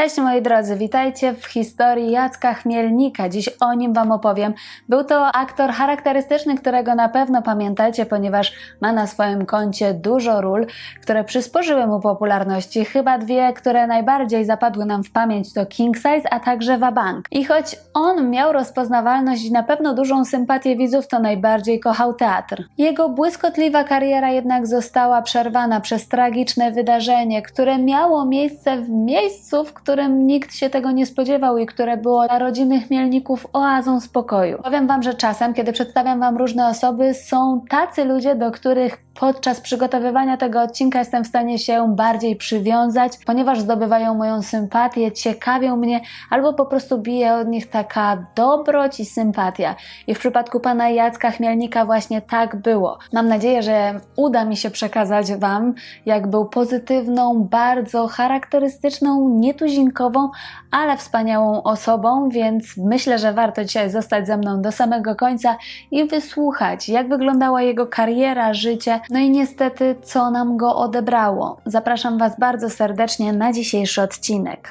Cześć moi drodzy, witajcie w historii Jacka Chmielnika. Dziś o nim Wam opowiem. Był to aktor charakterystyczny, którego na pewno pamiętacie, ponieważ ma na swoim koncie dużo ról, które przysporzyły mu popularności. Chyba dwie, które najbardziej zapadły nam w pamięć to King Size, a także Wabank. I choć on miał rozpoznawalność i na pewno dużą sympatię widzów, to najbardziej kochał teatr. Jego błyskotliwa kariera jednak została przerwana przez tragiczne wydarzenie, które miało miejsce w miejscu, w którym nikt się tego nie spodziewał i które było dla rodziny Chmielników oazą spokoju. Powiem Wam, że czasem, kiedy przedstawiam Wam różne osoby, są tacy ludzie, do których podczas przygotowywania tego odcinka jestem w stanie się bardziej przywiązać, ponieważ zdobywają moją sympatię, ciekawią mnie, albo po prostu bije od nich taka dobroć i sympatia. I w przypadku pana Jacka Chmielnika właśnie tak było. Mam nadzieję, że uda mi się przekazać Wam, jak był pozytywną, bardzo charakterystyczną, nietuzinkową, ale wspaniałą osobą, więc myślę, że warto dzisiaj zostać ze mną do samego końca i wysłuchać, jak wyglądała jego kariera, życie, no i niestety, co nam go odebrało. Zapraszam Was bardzo serdecznie na dzisiejszy odcinek.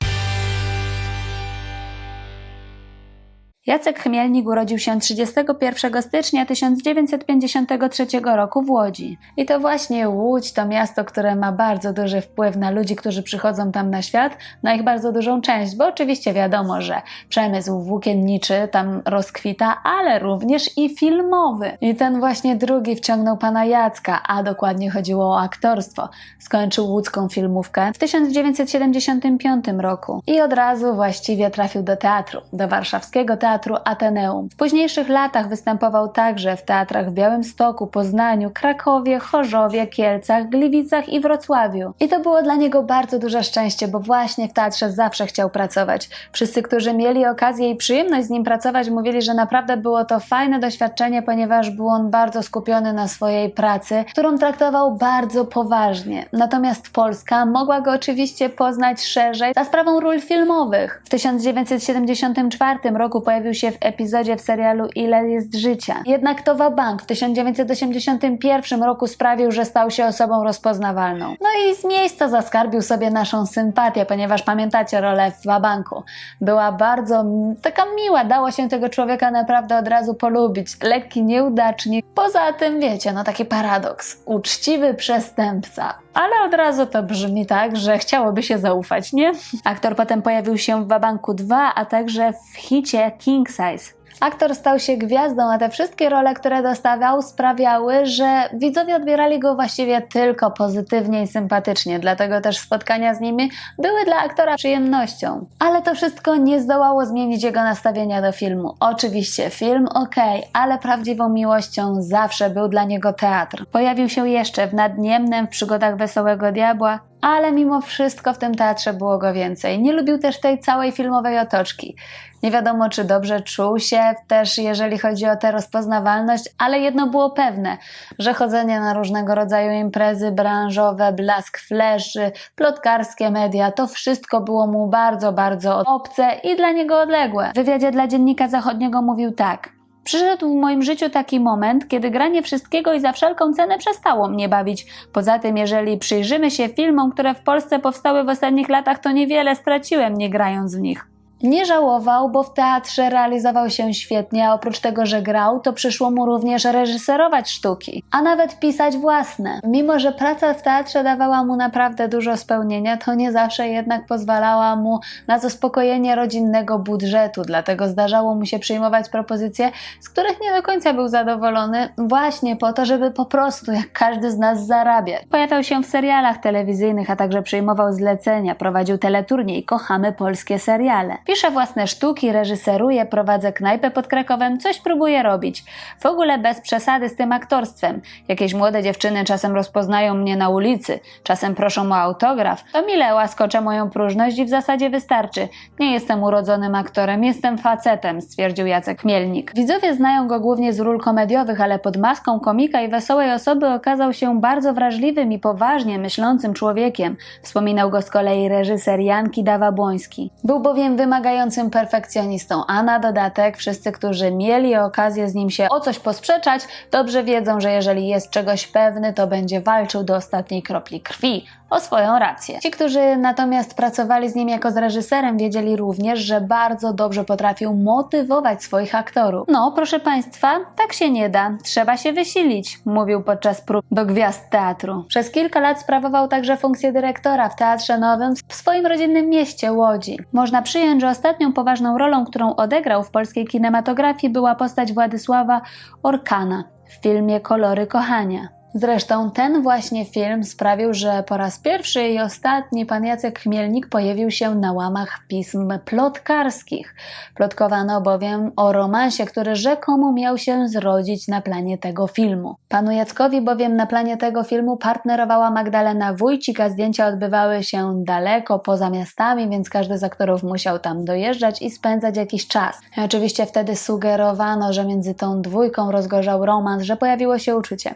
Jacek Chmielnik urodził się 31 stycznia 1953 roku w Łodzi. I to właśnie Łódź to miasto, które ma bardzo duży wpływ na ludzi, którzy przychodzą tam na świat, na ich bardzo dużą część, bo oczywiście wiadomo, że przemysł włókienniczy tam rozkwita, ale również i filmowy. I ten właśnie drugi wciągnął pana Jacka, a dokładnie chodziło o aktorstwo. Skończył łódzką filmówkę w 1975 roku i od razu właściwie trafił do teatru, do warszawskiego teatru Ateneum. W późniejszych latach występował także w teatrach w Białymstoku, Poznaniu, Krakowie, Chorzowie, Kielcach, Gliwicach i Wrocławiu. I to było dla niego bardzo duże szczęście, bo właśnie w teatrze zawsze chciał pracować. Wszyscy, którzy mieli okazję i przyjemność z nim pracować, mówili, że naprawdę było to fajne doświadczenie, ponieważ był on bardzo skupiony na swojej pracy, którą traktował bardzo poważnie. Natomiast Polska mogła go oczywiście poznać szerzej za sprawą ról filmowych. W 1974 roku pojawił się w epizodzie w serialu Ile jest życia. Jednak to Wabank w 1981 roku sprawił, że stał się osobą rozpoznawalną. No i z miejsca zaskarbił sobie naszą sympatię, ponieważ pamiętacie rolę w Wabanku. Była bardzo taka miła, dało się tego człowieka naprawdę od razu polubić. Lekki nieudacznik. Poza tym, wiecie, no taki paradoks. Uczciwy przestępca. Ale od razu to brzmi tak, że chciałoby się zaufać, nie? Aktor potem pojawił się w Wabanku 2, a także w hicie King Size. Aktor stał się gwiazdą, a te wszystkie role, które dostawał, sprawiały, że widzowie odbierali go właściwie tylko pozytywnie i sympatycznie, dlatego też spotkania z nimi były dla aktora przyjemnością. Ale to wszystko nie zdołało zmienić jego nastawienia do filmu. Oczywiście, film ok, ale prawdziwą miłością zawsze był dla niego teatr. Pojawił się jeszcze w Nadniemnem, w Przygodach Wesołego Diabła, ale mimo wszystko w tym teatrze było go więcej. Nie lubił też tej całej filmowej otoczki. Nie wiadomo, czy dobrze czuł się też, jeżeli chodzi o tę rozpoznawalność, ale jedno było pewne, że chodzenie na różnego rodzaju imprezy branżowe, blask fleszy, plotkarskie media, to wszystko było mu bardzo, bardzo obce i dla niego odległe. W wywiadzie dla Dziennika Zachodniego mówił tak. Przyszedł w moim życiu taki moment, kiedy granie wszystkiego i za wszelką cenę przestało mnie bawić. Poza tym, jeżeli przyjrzymy się filmom, które w Polsce powstały w ostatnich latach, to niewiele straciłem nie grając w nich. Nie żałował, bo w teatrze realizował się świetnie, a oprócz tego, że grał, to przyszło mu również reżyserować sztuki, a nawet pisać własne. Mimo, że praca w teatrze dawała mu naprawdę dużo spełnienia, to nie zawsze jednak pozwalała mu na zaspokojenie rodzinnego budżetu, dlatego zdarzało mu się przyjmować propozycje, z których nie do końca był zadowolony, właśnie po to, żeby po prostu, jak każdy z nas, zarabiać. Pojawiał się w serialach telewizyjnych, a także przyjmował zlecenia, prowadził teleturniej Kochamy polskie seriale. Piszę własne sztuki, reżyseruję, prowadzę knajpę pod Krakowem, coś próbuję robić. W ogóle bez przesady z tym aktorstwem. Jakieś młode dziewczyny czasem rozpoznają mnie na ulicy, czasem proszą o autograf. To mile łaskoczę moją próżność i w zasadzie wystarczy. Nie jestem urodzonym aktorem, jestem facetem, stwierdził Jacek Chmielnik. Widzowie znają go głównie z ról komediowych, ale pod maską komika i wesołej osoby okazał się bardzo wrażliwym i poważnie myślącym człowiekiem. Wspominał go z kolei reżyser Jan Kidawa-Błoński. Był bowiem wymagający wymagającym perfekcjonistą, a na dodatek wszyscy, którzy mieli okazję z nim się o coś posprzeczać, dobrze wiedzą, że jeżeli jest czegoś pewny, to będzie walczył do ostatniej kropli krwi, o swoją rację. Ci, którzy natomiast pracowali z nim jako z reżyserem, wiedzieli również, że bardzo dobrze potrafił motywować swoich aktorów. No, proszę Państwa, tak się nie da, trzeba się wysilić, mówił podczas prób do gwiazd teatru. Przez kilka lat sprawował także funkcję dyrektora w Teatrze Nowym w swoim rodzinnym mieście Łodzi. Można przyjąć, że ostatnią poważną rolą, którą odegrał w polskiej kinematografii była postać Władysława Orkana w filmie Kolory Kochania. Zresztą ten właśnie film sprawił, że po raz pierwszy i ostatni pan Jacek Chmielnik pojawił się na łamach pism plotkarskich. Plotkowano bowiem o romansie, który rzekomo miał się zrodzić na planie tego filmu. Panu Jackowi bowiem na planie tego filmu partnerowała Magdalena Wójcik, a zdjęcia odbywały się daleko, poza miastami, więc każdy z aktorów musiał tam dojeżdżać i spędzać jakiś czas. I oczywiście wtedy sugerowano, że między tą dwójką rozgorzał romans, że pojawiło się uczucie.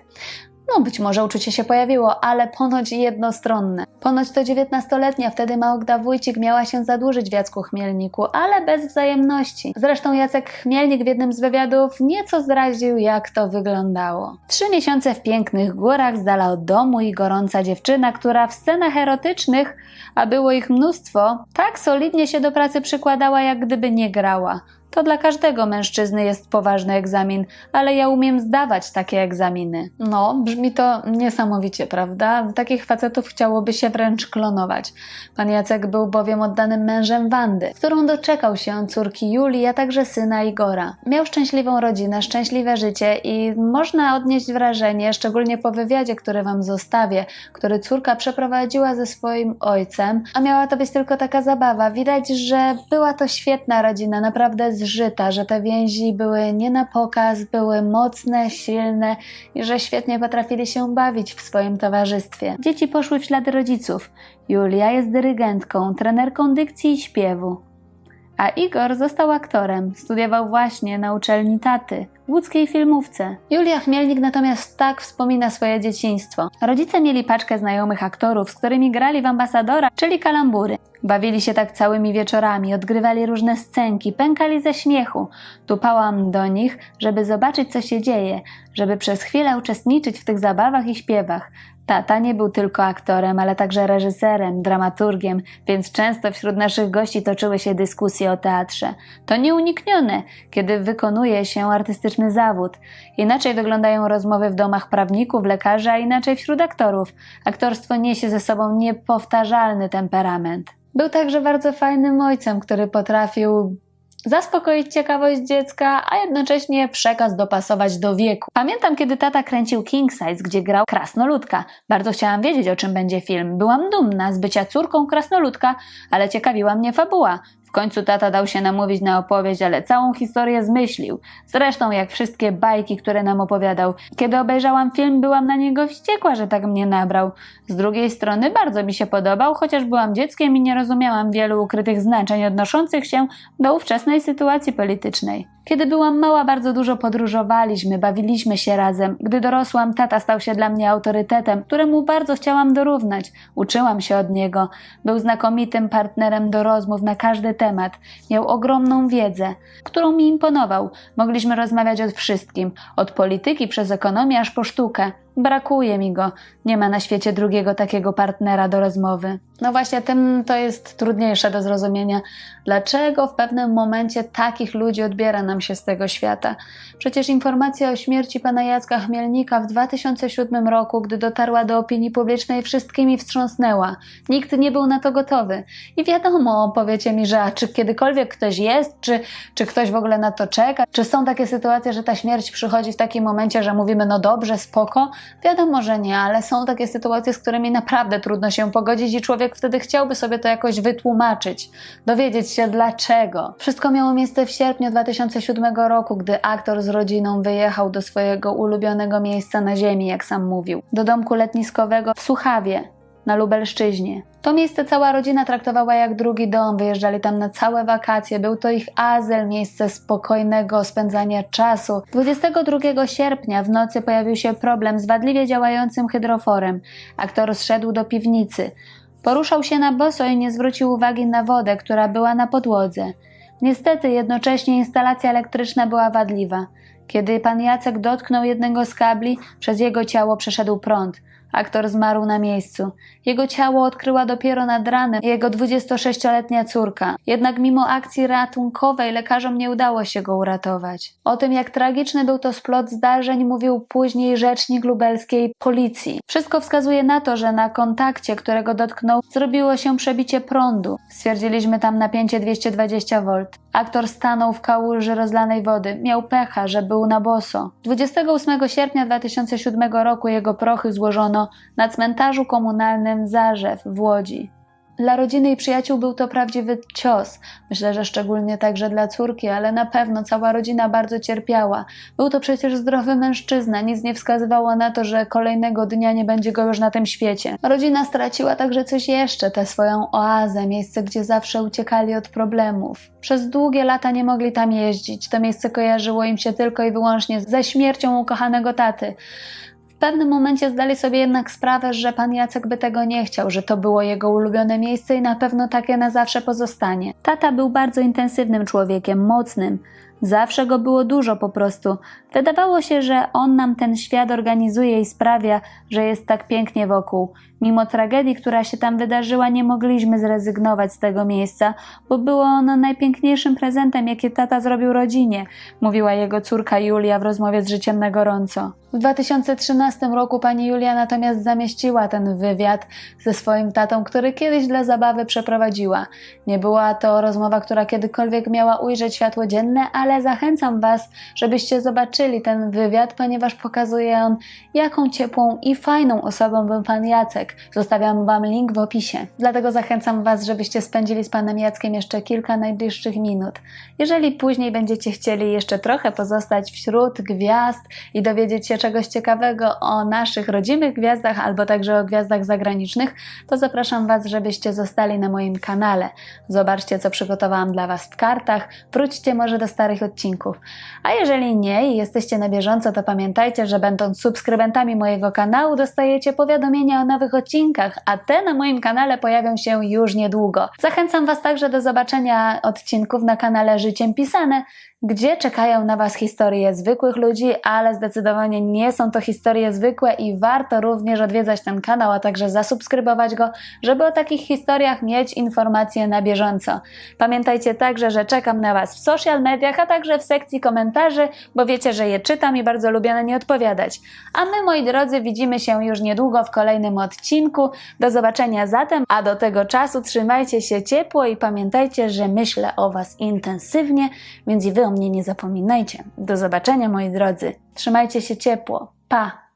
No, być może uczucie się pojawiło, ale ponoć jednostronne. Ponoć to dziewiętnastoletnia, wtedy Magda Wójcik miała się zadłużyć w Jacku Chmielniku, ale bez wzajemności. Zresztą Jacek Chmielnik w jednym z wywiadów nieco zdradził, jak to wyglądało. Trzy miesiące w pięknych górach, z dala od domu i gorąca dziewczyna, która w scenach erotycznych, a było ich mnóstwo, tak solidnie się do pracy przykładała, jak gdyby nie grała. To dla każdego mężczyzny jest poważny egzamin, ale ja umiem zdawać takie egzaminy. No, brzmi to niesamowicie, prawda? Takich facetów chciałoby się wręcz klonować. Pan Jacek był bowiem oddanym mężem Wandy, którą doczekał się córki Julii, a także syna Igora. Miał szczęśliwą rodzinę, szczęśliwe życie i można odnieść wrażenie, szczególnie po wywiadzie, który wam zostawię, który córka przeprowadziła ze swoim ojcem, a miała to być tylko taka zabawa. Widać, że była to świetna rodzina, naprawdę zżyta, że te więzi były nie na pokaz, były mocne, silne i że świetnie potrafili się bawić w swoim towarzystwie. Dzieci poszły w ślady rodziców. Julia jest dyrygentką, trenerką dykcji i śpiewu. A Igor został aktorem, studiował właśnie na uczelni taty, łódzkiej filmówce. Julia Chmielnik natomiast tak wspomina swoje dzieciństwo. Rodzice mieli paczkę znajomych aktorów, z którymi grali w ambasadora, czyli kalambury. Bawili się tak całymi wieczorami, odgrywali różne scenki, pękali ze śmiechu. Tupałam do nich, żeby zobaczyć, co się dzieje, żeby przez chwilę uczestniczyć w tych zabawach i śpiewach. Tata nie był tylko aktorem, ale także reżyserem, dramaturgiem, więc często wśród naszych gości toczyły się dyskusje o teatrze. To nieuniknione, kiedy wykonuje się artystyczny zawód. Inaczej wyglądają rozmowy w domach prawników, lekarzy, a inaczej wśród aktorów. Aktorstwo niesie ze sobą niepowtarzalny temperament. Był także bardzo fajnym ojcem, który potrafił zaspokoić ciekawość dziecka, a jednocześnie przekaz dopasować do wieku. Pamiętam, kiedy tata kręcił King Size, gdzie grał krasnoludka. Bardzo chciałam wiedzieć, o czym będzie film. Byłam dumna z bycia córką krasnoludka, ale ciekawiła mnie fabuła. Końcu tata dał się namówić na opowieść, ale całą historię zmyślił. Zresztą jak wszystkie bajki, które nam opowiadał. Kiedy obejrzałam film, byłam na niego wściekła, że tak mnie nabrał. Z drugiej strony bardzo mi się podobał, chociaż byłam dzieckiem i nie rozumiałam wielu ukrytych znaczeń odnoszących się do ówczesnej sytuacji politycznej. Kiedy byłam mała, bardzo dużo podróżowaliśmy, bawiliśmy się razem. Gdy dorosłam, tata stał się dla mnie autorytetem, któremu bardzo chciałam dorównać. Uczyłam się od niego. Był znakomitym partnerem do rozmów na każdy temat. Miał ogromną wiedzę, którą mi imponował. Mogliśmy rozmawiać o wszystkim, od polityki przez ekonomię aż po sztukę. Brakuje mi go. Nie ma na świecie drugiego takiego partnera do rozmowy. No właśnie, tym to jest trudniejsze do zrozumienia. Dlaczego w pewnym momencie takich ludzi odbiera nam się z tego świata? Przecież informacja o śmierci pana Jacka Chmielnika w 2007 roku, gdy dotarła do opinii publicznej, wszystkimi wstrząsnęła. Nikt nie był na to gotowy. I wiadomo, powiecie mi, że a czy kiedykolwiek ktoś jest, czy, czy ktoś w ogóle na to czeka, czy są takie sytuacje, że ta śmierć przychodzi w takim momencie, że mówimy, no dobrze, spoko. Wiadomo, że nie, ale są takie sytuacje, z którymi naprawdę trudno się pogodzić i człowiek wtedy chciałby sobie to jakoś wytłumaczyć, dowiedzieć się dlaczego. Wszystko miało miejsce w sierpniu 2007 roku, gdy aktor z rodziną wyjechał do swojego ulubionego miejsca na ziemi, jak sam mówił, do domku letniskowego w Suchawie, na Lubelszczyźnie. To miejsce cała rodzina traktowała jak drugi dom, wyjeżdżali tam na całe wakacje, był to ich azyl, miejsce spokojnego spędzania czasu. 22 sierpnia w nocy pojawił się problem z wadliwie działającym hydroforem. Aktor zszedł do piwnicy. Poruszał się na boso i nie zwrócił uwagi na wodę, która była na podłodze. Niestety jednocześnie instalacja elektryczna była wadliwa. Kiedy pan Jacek dotknął jednego z kabli, przez jego ciało przeszedł prąd. Aktor zmarł na miejscu. Jego ciało odkryła dopiero nad ranem jego 26-letnia córka. Jednak mimo akcji ratunkowej lekarzom nie udało się go uratować. O tym, jak tragiczny był to splot zdarzeń, mówił później rzecznik lubelskiej policji. Wszystko wskazuje na to, że na kontakcie, którego dotknął, zrobiło się przebicie prądu. Stwierdziliśmy tam napięcie 220 V. Aktor stanął w kałuży rozlanej wody. Miał pecha, że był na boso. 28 sierpnia 2007 roku jego prochy złożono na cmentarzu komunalnym Zarzew w Łodzi. Dla rodziny i przyjaciół był to prawdziwy cios. Myślę, że szczególnie także dla córki, ale na pewno cała rodzina bardzo cierpiała. Był to przecież zdrowy mężczyzna, nic nie wskazywało na to, że kolejnego dnia nie będzie go już na tym świecie. Rodzina straciła także coś jeszcze, tę swoją oazę, miejsce, gdzie zawsze uciekali od problemów. Przez długie lata nie mogli tam jeździć. To miejsce kojarzyło im się tylko i wyłącznie ze śmiercią ukochanego taty. Pewnym momencie zdali sobie jednak sprawę, że pan Jacek by tego nie chciał, że to było jego ulubione miejsce i na pewno takie na zawsze pozostanie. Tata był bardzo intensywnym człowiekiem, mocnym. Zawsze go było dużo po prostu. Wydawało się, że on nam ten świat organizuje i sprawia, że jest tak pięknie wokół. Mimo tragedii, która się tam wydarzyła, nie mogliśmy zrezygnować z tego miejsca, bo było ono najpiękniejszym prezentem, jaki tata zrobił rodzinie, mówiła jego córka Julia w rozmowie z Życiem na gorąco. W 2013 roku pani Julia natomiast zamieściła ten wywiad ze swoim tatą, który kiedyś dla zabawy przeprowadziła. Nie była to rozmowa, która kiedykolwiek miała ujrzeć światło dzienne, ale zachęcam Was, żebyście zobaczyli ten wywiad, ponieważ pokazuje on, jaką ciepłą i fajną osobą był pan Jacek. Zostawiam Wam link w opisie. Dlatego zachęcam Was, żebyście spędzili z panem Jackiem jeszcze kilka najbliższych minut. Jeżeli później będziecie chcieli jeszcze trochę pozostać wśród gwiazd i dowiedzieć się czegoś ciekawego o naszych rodzimych gwiazdach albo także o gwiazdach zagranicznych, to zapraszam Was, żebyście zostali na moim kanale. Zobaczcie, co przygotowałam dla Was w kartach, wróćcie może do starych odcinków. A jeżeli nie i jesteście na bieżąco, to pamiętajcie, że będąc subskrybentami mojego kanału, dostajecie powiadomienia o nowych odcinkach, a te na moim kanale pojawią się już niedługo. Zachęcam Was także do zobaczenia odcinków na kanale Życiem Pisane, gdzie czekają na Was historie zwykłych ludzi, ale zdecydowanie nie są to historie zwykłe i warto również odwiedzać ten kanał, a także zasubskrybować go, żeby o takich historiach mieć informacje na bieżąco. Pamiętajcie także, że czekam na Was w social mediach, a także w sekcji komentarzy, bo wiecie, że je czytam i bardzo lubię na nie odpowiadać. A my, moi drodzy, widzimy się już niedługo w kolejnym odcinku. Do zobaczenia zatem, a do tego czasu trzymajcie się ciepło i pamiętajcie, że myślę o Was intensywnie, więc i Wy o mnie nie zapominajcie. Do zobaczenia, moi drodzy. Trzymajcie się ciepło. Pa!